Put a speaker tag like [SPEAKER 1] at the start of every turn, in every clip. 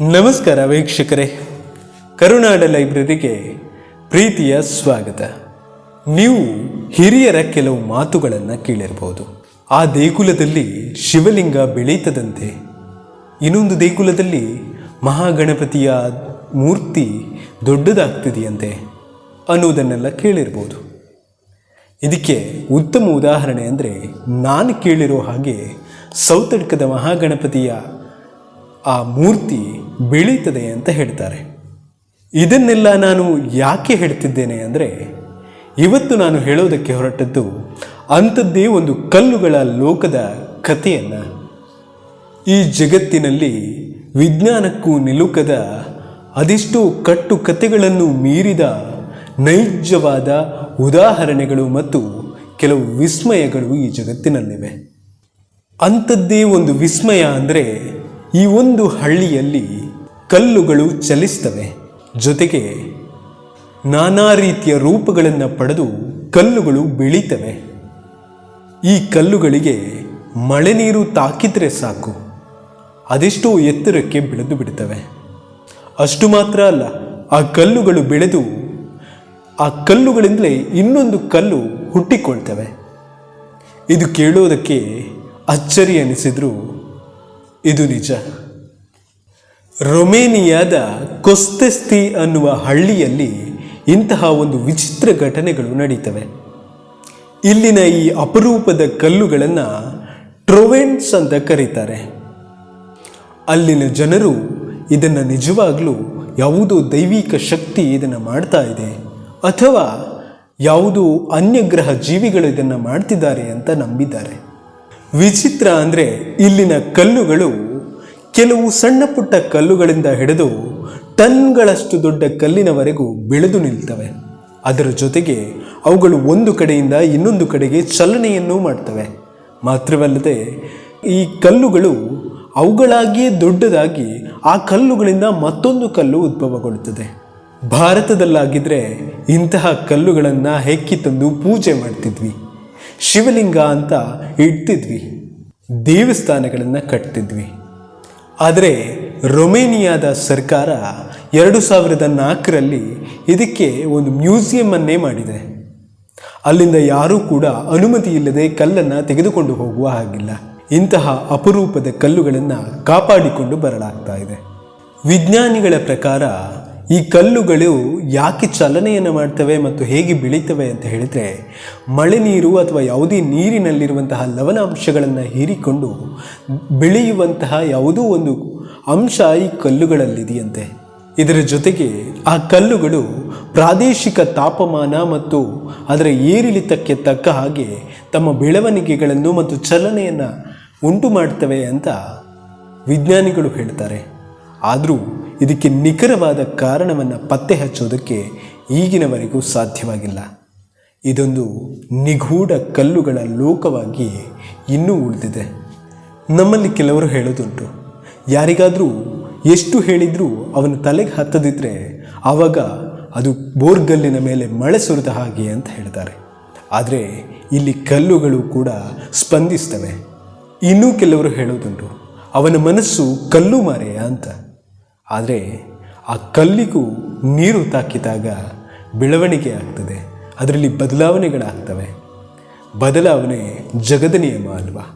[SPEAKER 1] ನಮಸ್ಕಾರ ವೀಕ್ಷಕರೇ. ಕರುನಾಡ ಲೈಬ್ರರಿಗೆ ಪ್ರೀತಿಯ ಸ್ವಾಗತ. ನೀವು ಹಿರಿಯರ ಕೆಲವು ಮಾತುಗಳನ್ನು ಕೇಳಿರಬಹುದು ಆ ದೇಗುಲದಲ್ಲಿ ಶಿವಲಿಂಗ ಬೆಳೀತದಂತೆ. ಇನ್ನೊಂದು ದೇಗುಲದಲ್ಲಿ ಮಹಾಗಣಪತಿಯ ಮೂರ್ತಿ ದೊಡ್ಡದಾಗ್ತಿದೆಯಂತೆ ಅನ್ನೋದನ್ನೆಲ್ಲ ಕೇಳಿರ್ಬೋದು. ಇದಕ್ಕೆ ಉತ್ತಮ ಉದಾಹರಣೆ ಅಂದರೆ ನಾನು ಕೇಳಿರೋ ಹಾಗೆ ಸೌತಡ್ಕದ ಮಹಾಗಣಪತಿಯ ಆ ಮೂರ್ತಿ ಬೆಳೀತದೆ ಅಂತ ಹೇಳ್ತಾರೆ. ಇದನ್ನೆಲ್ಲ ನಾನು ಯಾಕೆ ಹೇಳ್ತಿದ್ದೇನೆ ಅಂದರೆ, ಇವತ್ತು ನಾನು ಹೇಳೋದಕ್ಕೆ ಹೊರಟದ್ದು ಅಂಥದ್ದೇ ಒಂದು ಕಲ್ಲುಗಳ ಲೋಕದ ಕಥೆಯನ್ನು. ಈ ಜಗತ್ತಿನಲ್ಲಿ ವಿಜ್ಞಾನಕ್ಕೂ ನಿಲುಕದ ಅದೆಷ್ಟೋ ಕಟ್ಟು ಕಥೆಗಳನ್ನು ಮೀರಿದ ನೈಜವಾದ ಉದಾಹರಣೆಗಳು ಮತ್ತು ಕೆಲವು ವಿಸ್ಮಯಗಳು ಈ ಜಗತ್ತಿನಲ್ಲಿವೆ. ಅಂಥದ್ದೇ ಒಂದು ವಿಸ್ಮಯ ಅಂದರೆ ಈ ಒಂದು ಹಳ್ಳಿಯಲ್ಲಿ ಕಲ್ಲುಗಳು ಚಲಿಸ್ತವೆ. ಜೊತೆಗೆ ನಾನಾ ರೀತಿಯ ರೂಪಗಳನ್ನು ಪಡೆದು ಕಲ್ಲುಗಳು ಬೆಳೀತವೆ. ಈ ಕಲ್ಲುಗಳಿಗೆ ಮಳೆ ನೀರು ತಾಕಿದ್ರೆ ಸಾಕು. ಅದೆಷ್ಟೋ ಎತ್ತರಕ್ಕೆ ಬೆಳೆದು ಬಿಡ್ತವೆ. ಅಷ್ಟು ಮಾತ್ರ ಅಲ್ಲ, ಆ ಕಲ್ಲುಗಳು ಬೆಳೆದು ಆ ಕಲ್ಲುಗಳಿಂದಲೇ ಇನ್ನೊಂದು ಕಲ್ಲು ಹುಟ್ಟಿಕೊಳ್ತವೆ. ಇದು ಕೇಳೋದಕ್ಕೆ ಅಚ್ಚರಿ ಅನಿಸಿದ್ರು ಇದು ನಿಜ. ರೊಮೇನಿಯಾದ ಕೊಸ್ತೆಸ್ತಿ ಅನ್ನುವ ಹಳ್ಳಿಯಲ್ಲಿ ಇಂತಹ ಒಂದು ವಿಚಿತ್ರ ಘಟನೆಗಳು ನಡೀತವೆ. ಇಲ್ಲಿನ ಈ ಅಪರೂಪದ ಕಲ್ಲುಗಳನ್ನು ಟ್ರೊವೆಂಟ್ಸ್ ಅಂತ ಕರೀತಾರೆ. ಅಲ್ಲಿನ ಜನರು ಇದನ್ನು ನಿಜವಾಗಲೂ ಯಾವುದೋ ದೈವಿಕ ಶಕ್ತಿ ಇದನ್ನು ಮಾಡ್ತಾ ಇದೆ ಅಥವಾ ಯಾವುದೋ ಅನ್ಯಗ್ರಹ ಜೀವಿಗಳು ಇದನ್ನು ಮಾಡ್ತಿದ್ದಾರೆ ಅಂತ ನಂಬಿದ್ದಾರೆ. ವಿಚಿತ್ರ ಅಂದರೆ ಇಲ್ಲಿನ ಕಲ್ಲುಗಳು ಕೆಲವು ಸಣ್ಣ ಪುಟ್ಟ ಕಲ್ಲುಗಳಿಂದ ಹಿಡಿದು ಟನ್ಗಳಷ್ಟು ದೊಡ್ಡ ಕಲ್ಲಿನವರೆಗೂ ಬೆಳೆದು ನಿಲ್ತವೆ. ಅದರ ಜೊತೆಗೆ ಅವುಗಳು ಒಂದು ಕಡೆಯಿಂದ ಇನ್ನೊಂದು ಕಡೆಗೆ ಚಲನೆಯನ್ನೂ ಮಾಡ್ತವೆ. ಮಾತ್ರವಲ್ಲದೆ ಈ ಕಲ್ಲುಗಳು ಅವುಗಳಾಗಿಯೇ ದೊಡ್ಡದಾಗಿ ಆ ಕಲ್ಲುಗಳಿಂದ ಮತ್ತೊಂದು ಕಲ್ಲು ಉದ್ಭವಗೊಳ್ಳುತ್ತದೆ. ಭಾರತದಲ್ಲಾಗಿದ್ದರೆ ಇಂತಹ ಕಲ್ಲುಗಳನ್ನು ಹೆಕ್ಕಿ ತಂದು ಪೂಜೆ ಮಾಡ್ತಿದ್ವಿ. ಶಿವಲಿಂಗ ಅಂತ ಇಡ್ತಿದ್ವಿ. ದೇವಸ್ಥಾನಗಳನ್ನು ಕಟ್ತಿದ್ವಿ. ಆದರೆ ರೊಮೇನಿಯಾದ ಸರ್ಕಾರ ಎರಡು ಸಾವಿರದ ನಾಲ್ಕರಲ್ಲಿ ಇದಕ್ಕೆ ಒಂದು ಮ್ಯೂಸಿಯಮನ್ನೇ ಮಾಡಿದೆ. ಅಲ್ಲಿಂದ ಯಾರೂ ಕೂಡ ಅನುಮತಿ ಇಲ್ಲದೆ ಕಲ್ಲನ್ನು ತೆಗೆದುಕೊಂಡು ಹೋಗುವ ಹಾಗಿಲ್ಲ. ಇಂತಹ ಅಪರೂಪದ ಕಲ್ಲುಗಳನ್ನು ಕಾಪಾಡಿಕೊಂಡು ಬರಲಾಗ್ತಾ ಇದೆ. ವಿಜ್ಞಾನಿಗಳ ಪ್ರಕಾರ ಈ ಕಲ್ಲುಗಳು ಯಾಕೆ ಚಲನೆಯನ್ನು ಮಾಡ್ತವೆ ಮತ್ತು ಹೇಗೆ ಬೆಳೀತವೆ ಅಂತ ಹೇಳಿದರೆ, ಮಳೆ ನೀರು ಅಥವಾ ಯಾವುದೇ ನೀರಿನಲ್ಲಿರುವಂತಹ ಲವಣಾಂಶಗಳನ್ನು ಹೀರಿಕೊಂಡು ಬೆಳೆಯುವಂತಹ ಯಾವುದೋ ಒಂದು ಅಂಶ ಈ ಕಲ್ಲುಗಳಲ್ಲಿದೆಯಂತೆ. ಇದರ ಜೊತೆಗೆ ಆ ಕಲ್ಲುಗಳು ಪ್ರಾದೇಶಿಕ ತಾಪಮಾನ ಮತ್ತು ಅದರ ಏರಿಳಿತಕ್ಕೆ ತಕ್ಕ ಹಾಗೆ ತಮ್ಮ ಬೆಳವಣಿಗೆಗಳನ್ನು ಮತ್ತು ಚಲನೆಯನ್ನು ಉಂಟು ಮಾಡ್ತವೆ ಅಂತ ವಿಜ್ಞಾನಿಗಳು ಹೇಳ್ತಾರೆ. ಆದರೂ ಇದಕ್ಕೆ ನಿಖರವಾದ ಕಾರಣವನ್ನು ಪತ್ತೆ ಹಚ್ಚೋದಕ್ಕೆ ಈಗಿನವರೆಗೂ ಸಾಧ್ಯವಾಗಿಲ್ಲ. ಇದೊಂದು ನಿಗೂಢ ಕಲ್ಲುಗಳ ಲೋಕವಾಗಿ ಇನ್ನೂ ಉಳಿದಿದೆ. ನಮ್ಮಲ್ಲಿ ಕೆಲವರು ಹೇಳೋದುಂಟು, ಯಾರಿಗಾದರೂ ಎಷ್ಟು ಹೇಳಿದರೂ ಅವನ ತಲೆಗೆ ಹತ್ತದಿದ್ದರೆ ಆವಾಗ ಅದು ಬೋರ್ಗಲ್ಲಿನ ಮೇಲೆ ಮಳೆ ಸುರಿದ ಹಾಗೆ ಅಂತ ಹೇಳ್ತಾರೆ. ಆದರೆ ಇಲ್ಲಿ ಕಲ್ಲುಗಳು ಕೂಡ ಸ್ಪಂದಿಸ್ತವೆ. ಇನ್ನೂ ಕೆಲವರು ಹೇಳೋದುಂಟು, ಅವನ ಮನಸ್ಸು ಕಲ್ಲು ಮಾರೆಯ ಅಂತ. ಆದರೆ ಆ ಕಲ್ಲಿಗೂ ನೀರು ತಾಕಿದಾಗ ಬೆಳವಣಿಗೆ ಆಗ್ತದೆ. ಅದರಲ್ಲಿ ಬದಲಾವಣೆಗಳಾಗ್ತವೆ. ಬದಲಾವಣೆ ಜಗದ ನಿಯಮ ಅಲ್ವಾ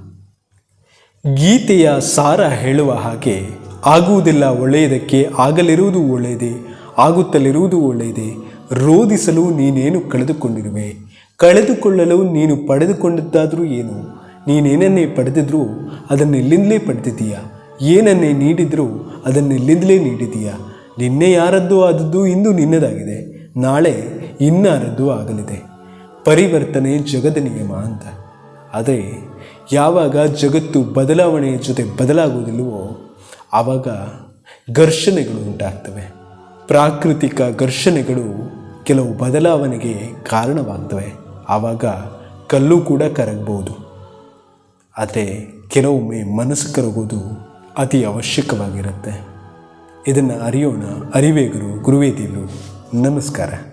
[SPEAKER 1] ಗೀತೆಯ ಸಾರ ಹೇಳುವ ಹಾಗೆ ಆಗುವುದಿಲ್ಲ ಒಳ್ಳೆಯದಕ್ಕೆ ಆಗಲಿರುವುದು ಒಳ್ಳೆಯದೇ, ಆಗುತ್ತಲಿರುವುದು ಒಳ್ಳೆಯದೇ. ರೋಧಿಸಲು ನೀನೇನು ಕಳೆದುಕೊಂಡಿರುವೆ? ಕಳೆದುಕೊಳ್ಳಲು ನೀನು ಪಡೆದುಕೊಂಡದ್ದಾದರೂ ಏನು? ನೀನೇನನ್ನೇ ಪಡೆದಿದ್ರೂ ಅದನ್ನೆಲ್ಲಿಂದಲೇ ಪಡೆದಿದ್ದೀಯಾ? ಏನನ್ನೇ ನೀಡಿದರೂ ಅದನ್ನೆಲ್ಲಿಂದಲೇ ನೀಡಿದೀಯಾ. ನಿನ್ನೆ ಯಾರದ್ದು ಆದದ್ದು ಇಂದು ನಿನ್ನದಾಗಿದೆ. ನಾಳೆ ಇನ್ನಾರದ್ದು ಆಗಲಿದೆ. ಪರಿವರ್ತನೆ ಜಗದ ನಿಯಮ ಅಂತ ಆದರೆ ಯಾವಾಗ ಜಗತ್ತು ಬದಲಾವಣೆಯ ಜೊತೆ ಬದಲಾಗುವುದಿಲ್ಲವೋ, ಆವಾಗ ಘರ್ಷಣೆಗಳು ಉಂಟಾಗ್ತವೆ. ಪ್ರಾಕೃತಿಕ ಘರ್ಷಣೆಗಳು ಕೆಲವು ಬದಲಾವಣೆಗೆ ಕಾರಣವಾಗ್ತವೆ. ಆವಾಗ ಕಲ್ಲು ಕೂಡ ಕರಗಬಹುದು. ಆದರೆ ಕೆಲವೊಮ್ಮೆ ಮನಸ್ಸು ಕರಗೋದು ಅತಿ ಅವಶ್ಯಕವಾಗಿರುತ್ತೆ. ಇದನ್ನು ಅರಿಯೋಣ ಅರಿವೇಗರು ಗುರು ಗುರುವೇ ನಮಸ್ಕಾರ.